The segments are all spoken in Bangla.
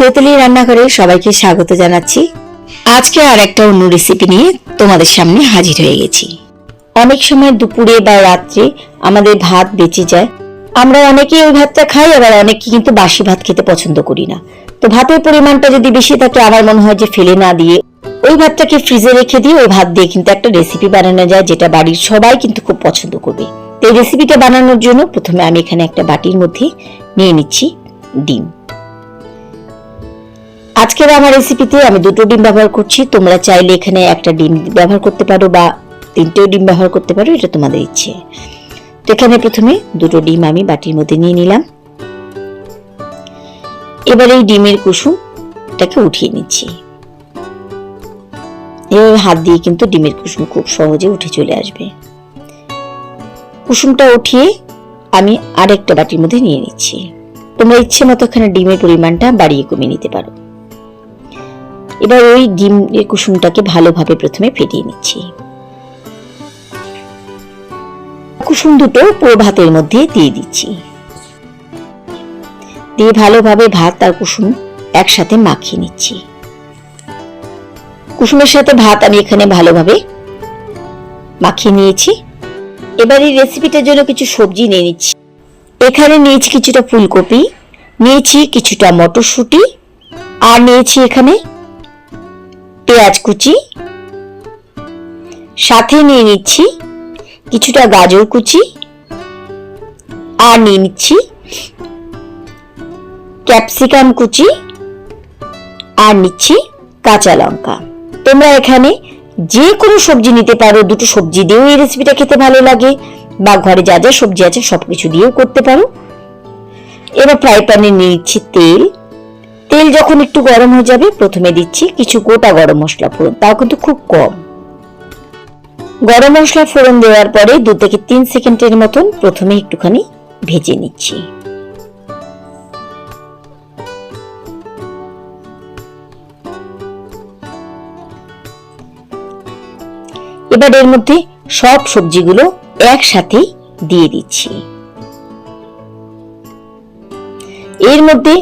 চৈতালি রান্নাঘরে সবাইকে স্বাগত জানাচ্ছি। আজকে আর একটা অন্য রেসিপি নিয়ে তোমাদের সামনে হাজির হয়ে গেছি। অনেক সময় দুপুরে বা রাত্রে আমাদের ভাত বেঁচে যায়। আমরা অনেকে ওই ভাতটা খাই, আবার অনেকে কিন্তু বাসি ভাত খেতে পছন্দ করি না। তো ভাতের পরিমাণটা যদি বেশি থাকে, আমার মনে হয় যে ফেলে না দিয়ে ওই ভাতটাকে ফ্রিজে রেখে দিয়ে ওই ভাত দিয়ে কিন্তু একটা রেসিপি বানানো যায়, যেটা বাড়ির সবাই কিন্তু খুব পছন্দ করবে। এই রেসিপিটা বানানোর জন্য প্রথমে আমি এখানে একটা বাটির মধ্যে নিয়ে নিচ্ছি ডিম। আজকের আমার রেসিপিতে আমি দুটো ডিম ব্যবহার করছি। তোমরা চাইলে এখানে একটা ডিম ব্যবহার করতে পারো বা তিনটেও ডিম ব্যবহার করতে পারো, এটা তোমাদের ইচ্ছে। তো এখানে প্রথমে দুটো ডিম আমি বাটির মধ্যে নিয়ে নিলাম। এবার এই ডিমের কুসুমটাকে উঠিয়ে নিচ্ছি। এভাবে হাত দিয়ে কিন্তু ডিমের কুসুম খুব সহজে উঠে চলে আসবে। কুসুমটা উঠিয়ে আমি আরেকটা বাটির মধ্যে নিয়ে নিচ্ছি। তোমরা ইচ্ছে মতো এখানে ডিমের পরিমাণটা বাড়িয়ে কমিয়ে নিতে পারো। এবার ওই ডিমের কুসুমটাকে ভালোভাবে প্রথমে ফেটিয়ে নিচ্ছি। কুসুম দুটো পুরো ভাতের মধ্যে দিয়ে দিচ্ছি। দিয়ে ভালোভাবে ভাত আর কুসুম একসাথে মাখিয়ে নিচ্ছি। কুসুমের সাথে ভাত আমি এখানে ভালোভাবে মাখিয়ে নিয়েছি। এবার এই রেসিপিটার জন্য কিছু সবজি নিয়ে নিচ্ছি। এখানে নিয়েছি কিছুটা ফুলকপি, নিয়েছি কিছুটা মটরশুঁটি আর নিয়েছি এখানে পেঁয়াজ কুচি, সাথে নিয়ে নিচ্ছি কিছুটা গাজর কুচি আর নিয়ে নিচ্ছি ক্যাপসিকাম কুচি আর নিচ্ছি কাঁচা লঙ্কা। তোমরা এখানে যে কোনো সবজি নিতে পারো, দুটো সবজি দিয়েও এই রেসিপিটা খেতে ভালো লাগে বা ঘরে যা যা সবজি আছে সবকিছু দিয়েও করতে পারো। এবার ফ্রাই প্যানে নিয়ে নিচ্ছি তেল। তেল যখন একটু গরম হয়ে যাবে, প্রথমে দিচ্ছি কিছু গোটা গরম মশলা ফোড়ন, তাও কিন্তু খুব কম। গরম মশলা ফোড়ন দেওয়ার পরে দু থেকে তিন সেকেন্ডের মতন প্রথমে একটুখানি ভেজে নিচ্ছি। এবার এর মধ্যে সব সবজিগুলো একসাথে দিয়ে দিচ্ছি। এর মধ্যে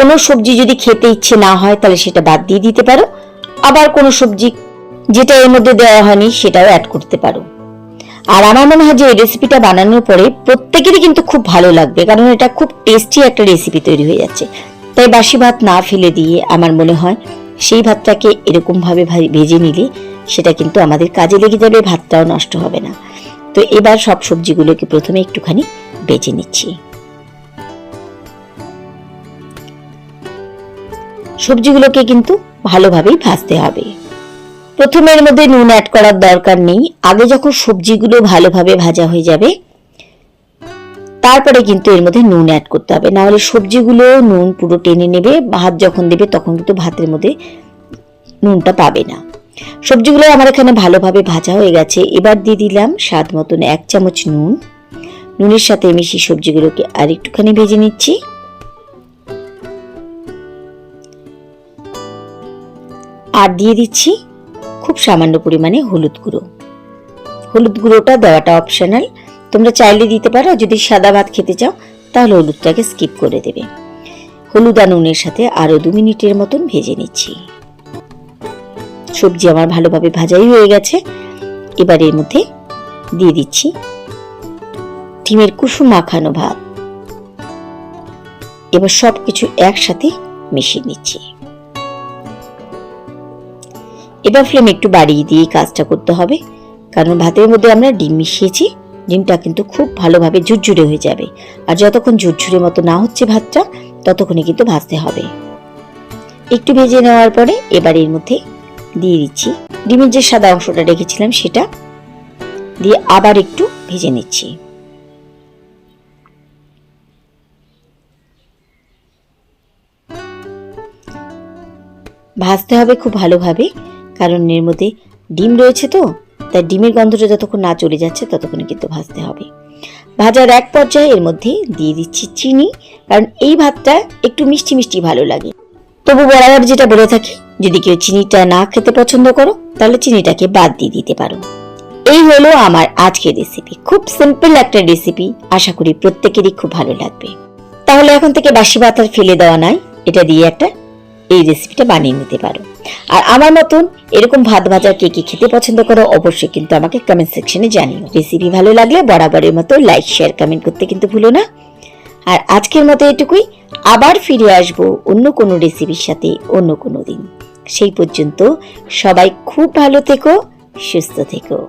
কোনো সবজি যদি খেতে ইচ্ছে না হয়, তাহলে সেটা বাদ দিয়ে দিতে পারো। আবার কোনো সবজি যেটা এর মধ্যে দেওয়া হয়নি, সেটাও অ্যাড করতে পারো। আর আমার মনে হয় যে এই রেসিপিটা বানানোর পরে প্রত্যেকেরই কিন্তু খুব ভালো লাগবে, কারণ এটা খুব টেস্টি একটা রেসিপি তৈরি হয়ে যাচ্ছে। তাই বাসি ভাত না ফেলে দিয়ে আমার মনে হয় সেই ভাতটাকে এরকম ভাবে ভা- ভেজে নিলে সেটা কিন্তু আমাদের কাজে লেগে যাবে, ভাতটাও নষ্ট হবে না। তো এবার সব সবজিগুলোকে প্রথমে একটুখানি বেজে নিচ্ছি। সবজিগুলোকে কিন্তু ভালোভাবেই ভাজতে হবে। প্রথমে এর মধ্যে নুন অ্যাড করার দরকার নেই। আগে যখন সবজিগুলো ভালোভাবে ভাজা হয়ে যাবে, তারপরে কিন্তু এর মধ্যে নুন অ্যাড করতে হবে। না হলে সবজিগুলো নুন পুরো টেনে নেবে, ভাত যখন দেবে তখন কিন্তু ভাতের মধ্যে নুনটা পাবে না। সবজিগুলো আমার এখানে ভালোভাবে ভাজা হয়ে গেছে। এবার দিয়ে দিলাম স্বাদ মতন এক চামচ নুন। নুনের সাথে মিশিয়ে সবজিগুলোকে আর একটুখানি ভেজে নিচ্ছি। আর দিয়ে দিচ্ছি খুব সামান্য পরিমাণে হলুদ গুঁড়ো। হলুদ গুঁড়োটা দেওয়াটা অপশনাল তোমরা চাইলে দিতে পারো, যদি সাদা ভাত খেতে চাও, তাহলে হলুদটাকে স্কিপ করে দেবে। হলুদ আর নুনের সাথে আরও দু মিনিটের মতন ভেজে নিচ্ছি। সবজি আমার ভালোভাবে ভাজাই হয়ে গেছে। এবার এর মধ্যে দিয়ে দিচ্ছি ডিমের কুসুম মাখানো ভাত। এবার সব কিছু একসাথে মিশিয়ে নিচ্ছি। এবার ফ্লেম একটু বাড়িয়ে দিয়ে কাজটা করতে হবে। কারণ ভাতের মধ্যে আমরা ডিম মিশিয়েছি, ডিমটা কিন্তু খুব ভালোভাবে ঝুরঝুরে হয়ে যাবে। আর যতক্ষণ ঝুরঝুরে মতো না হচ্ছে ভাতটা ততক্ষণই কিন্তু ভাজতে হবে। একটু ভেজে নেওয়ার পরে এবার এর মধ্যে দিয়ে দিচ্ছি। ডিমের যে সাদা অংশটা রেখেছিলাম সেটা দিয়ে আবার একটু ভেজে নিচ্ছি। ভাজতে হবে খুব ভালোভাবে। কারণ এর মধ্যে ডিম রয়েছে তো, তাই ডিমের গন্ধটা যতক্ষণ না চলে যাচ্ছে ততক্ষণে কিন্তু ভাজতে হবে। ভাজার এক পর্যায়ে এর মধ্যে দিয়ে দিচ্ছি চিনি, কারণ এই ভাতটা একটু মিষ্টি মিষ্টি ভালো লাগে। তবু বরাবর যেটা বলে থাকি, যদি কেউ চিনিটা না খেতে পছন্দ করো, তাহলে চিনিটাকে বাদ দিয়ে দিতে পারো। এই হলো আমার আজকের রেসিপি খুব সিম্পল একটা রেসিপি আশা করি প্রত্যেকেরই খুব ভালো লাগবে। তাহলে এখন থেকে বাসি ভাত ফেলে দেওয়া নাই, এটা দিয়ে একটা এই রেসিপিটা বানিয়ে নিতে পারো। আর আমার মতন এরকম ভাত ভাজা কে কে খেতে পছন্দ করো, অবশ্যই কিন্তু আমাকে কমেন্ট সেকশনে জানিও। রেসিপি ভালো লাগলে বরাবরের মতো লাইক শেয়ার কমেন্ট করতে কিন্তু ভুলো না। আর আজকের মতো এটুকুই। আবার ফিরে আসব অন্য কোনো রেসিপির সাথে অন্য কোনো দিন। সেই পর্যন্ত সবাই খুব ভালো থেকো, সুস্থ থেকো।